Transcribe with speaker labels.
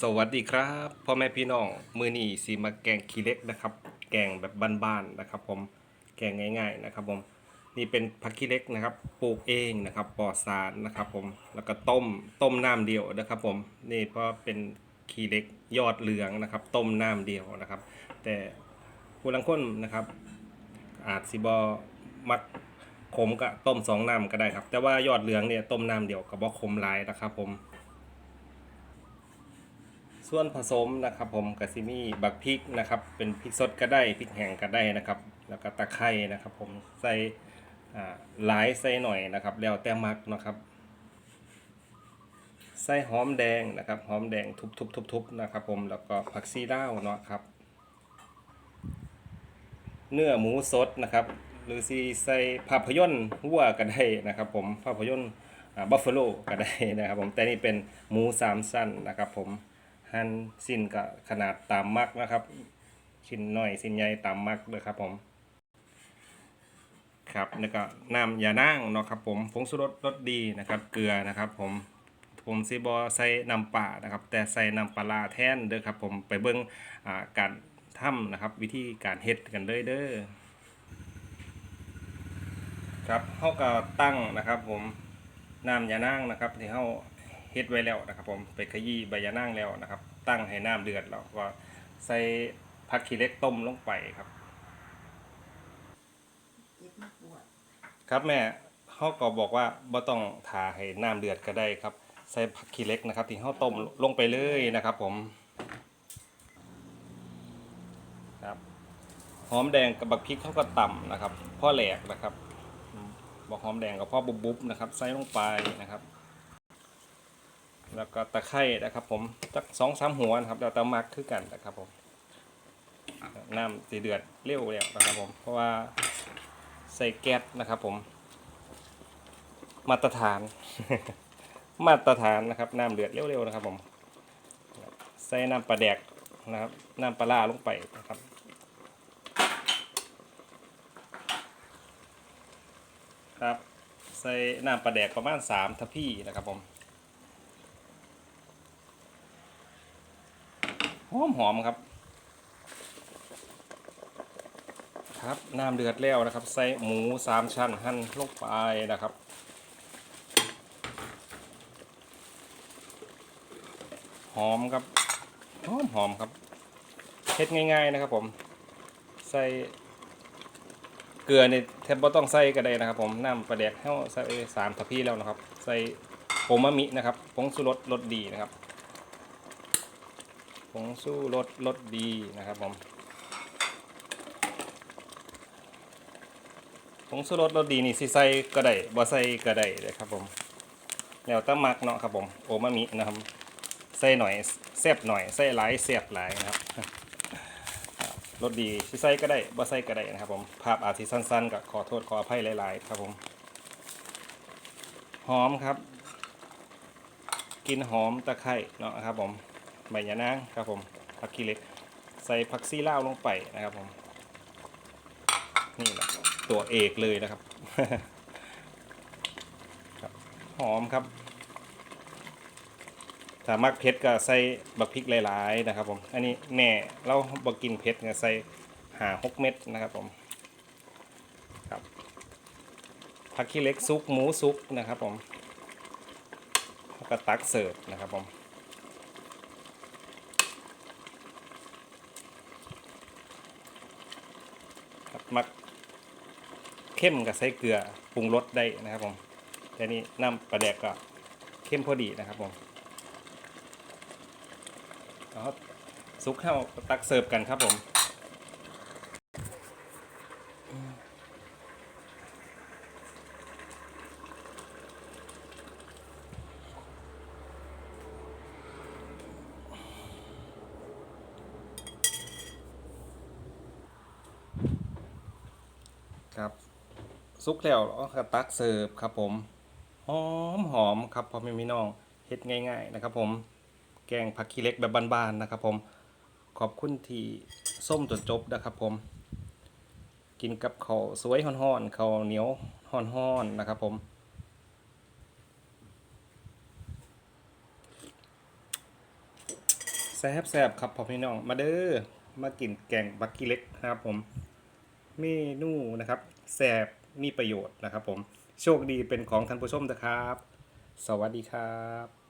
Speaker 1: สวัสดีครับพ่อแม่พี่น้องมือนีสีมาแกงขี้เล็กนะครับ แกงแบบบ้านๆนะครับ ผมแกงง่าย ๆนะครับ ผมนี่เป็นผักขี้เล็กนะครับ ปลูกเองนะครับปลอดสารนะครับ ผมแล้วก็ต้มต้มน้ำเดียวนะครับ ผมนี่เพราะเป็นขี้เล็กยอดเหลืองนะครับ ต้มน้ำเดียวนะครับ แต่ผู้ลังคนนะครับ อาจสิบอมักขมก็ต้มสองน้ำก็ได้ครับ แต่ว่ายอดเหลืองเนี่ยต้มน้ำเดียวกับ่ขมหลายนะครับ ผม ส่วนผสมนะครับผมกะซิมีบักพริกนะครับ เป็นพริกสดก็ได้พริกแห้งก็ได้นะครับ แล้วก็ตะไคร้นะครับ ผมใส่อ่าหลายใส่หน่อยนะครับ แล้วแต่มักนะครับใส่หอมแดงนะครับ หอมแดงทุบๆๆๆนะครับ ผมแล้วก็ผักซีด้าวเนาะครับ เนื้อหมูสดนะครับ หรือซีใส่ภาพยนตร์วัวก็ได้นะครับ ผมภาพยนตร์บัฟเฟโลก็ได้นะครับ ผมแต่นี่เป็นหมูสามสั้นนะครับ ผม หั่นสิ้นก็ขนาดตามมักนะครับ ชิ้นน้อยชิ้นใหญ่ตามมักเลยครับผมครับแล้วก็น้ำยานั่งเนาะครับผมผงชูรสรสดีนะครับ เกลือนะครับ ผมผมซีบอใส่น้ำปลานะครับ แต่ใส่น้ำปลาแทนเด้อครับ ผมไปเบิ่งการทำนะครับ วิธีการเฮ็ดกันเลยเด้อครับเขาก็ตั้งนะครับ ผมน้ำยานั่งนะครับที่เขา เฮ็ดไว้แล้วนะครับผมไปขยี้ใบยานั่งแล้วนะครับ ตั้งให้น้ำเดือดแล้วก็ใส่ผักขี้เล็กต้มลงไปครับ ครับแม่เขาก็บอกว่าบ่ต้องทาให้น้ำเดือดก็ได้ครับ ใส่ผักขี้เล็กนะครับ ที่เขาต้มลงไปเลยนะครับ ผมครับหอมแดงกับบักพริกเขาก็ต่ำนะครับพ่อแหลกนะครับบอกหอมแดงกับพ่อบุบๆนะครับ ใส่ลงไปนะครับ แล้วก็ตะไคร้นะครับ ผมจักสองสามหัวนะครับแล้วแต่มักคือกันนะครับผมน้ำสีเดือดเร็วแล้วนะครับผม เพราะว่าใส่แก๊สนะครับผม มาตรฐาน มาตรฐานนะครับน้ำเดือดเร็วๆนะครับ ผม ใส่น้ำปลาแดกนะครับน้ำปลาล่าลงไปนะครับครับใส่น้ำปลาแดกประมาณสามทัพพี่นะครับผม หอมหอมครับ ครับน้ำเดือดแล้วนะครับ ใส่หมูสามชั้นหั่นลงไปนะครับหอมครับหอมหอมครับเฮ็ดง่าย ๆนะครับ ผม ใส่เกลือในแทบบ่ต้องใส่ก็ได้นะครับ ผมน้ำปลาแดกเฮาใส่สามทัพพีแล้วนะครับ ใส่โอมามินะครับผงชูรสรสดีนะครับ งชูรสรสดีนะครับผมผงชูรสรสดีนี่สิใส่ก็ได้บ่ใส่ก็ได้เลยครับผมแล้วตั้มักเนาะครับผมโอมามินะครับใส่หน่อยแซ่บหน่อยใส่หลายแซ่บหลายนะครับรสดีสิใส่ก็ได้บ่ใส่ก็ได้นะครับผมภาพอาจสิสั้นๆก็ขอโทษขออภัยหลายๆครับผมหอมครับกลินหอมตะไคร้เนาะครับผม ใบยะนางครับผมผักขี้เหล็ก ใส่ผักซี่ลาลงไปนะครับผม นี่แหละตัวเอกเลยนะครับครับ หอมครับ ถ้ามักเผ็ดก็ใส่บักพริกหลาย ๆ นะครับ ผม อันนี้แม่เราบกินเผ็ดก็ใส่หาหกเม็ดนะครับผมครับผักขี้เล็กซุกหมูซุกนะครับผมแล้วก็ตักเสิร์ฟนะครับผม ครับ มักเข้มกับใส่เกลือปรุงรสได้นะครับผมแต่นี้น้ำปลาแดกก็เข้มพอดีนะครับผมแล้วซุกเข้าตักเสิร์ฟกันครับผม ครับซุกแล้วก็ตักเสิร์ฟครับผมหอมหอมครับพอไม่มีน้องเฮ็ดง่าย ๆนะครับ ผม แกงผักขี้เล็กแบบบานๆนะครับ ผมขอบคุณที่ส้มจนจบนะครับ ผม กินกับข้าวสวยห่อนๆข้าวเหนียวห่อนๆนะครับ ผมแซ่บแซบครับพ่อพี่น้องมาเด้อมากินแกงบักกี้เล็กนะครับผม เมนูนะครับแสบมีประโยชน์นะครับผมโชคดีเป็นของท่านผู้ชมนะครับ สวัสดีครับ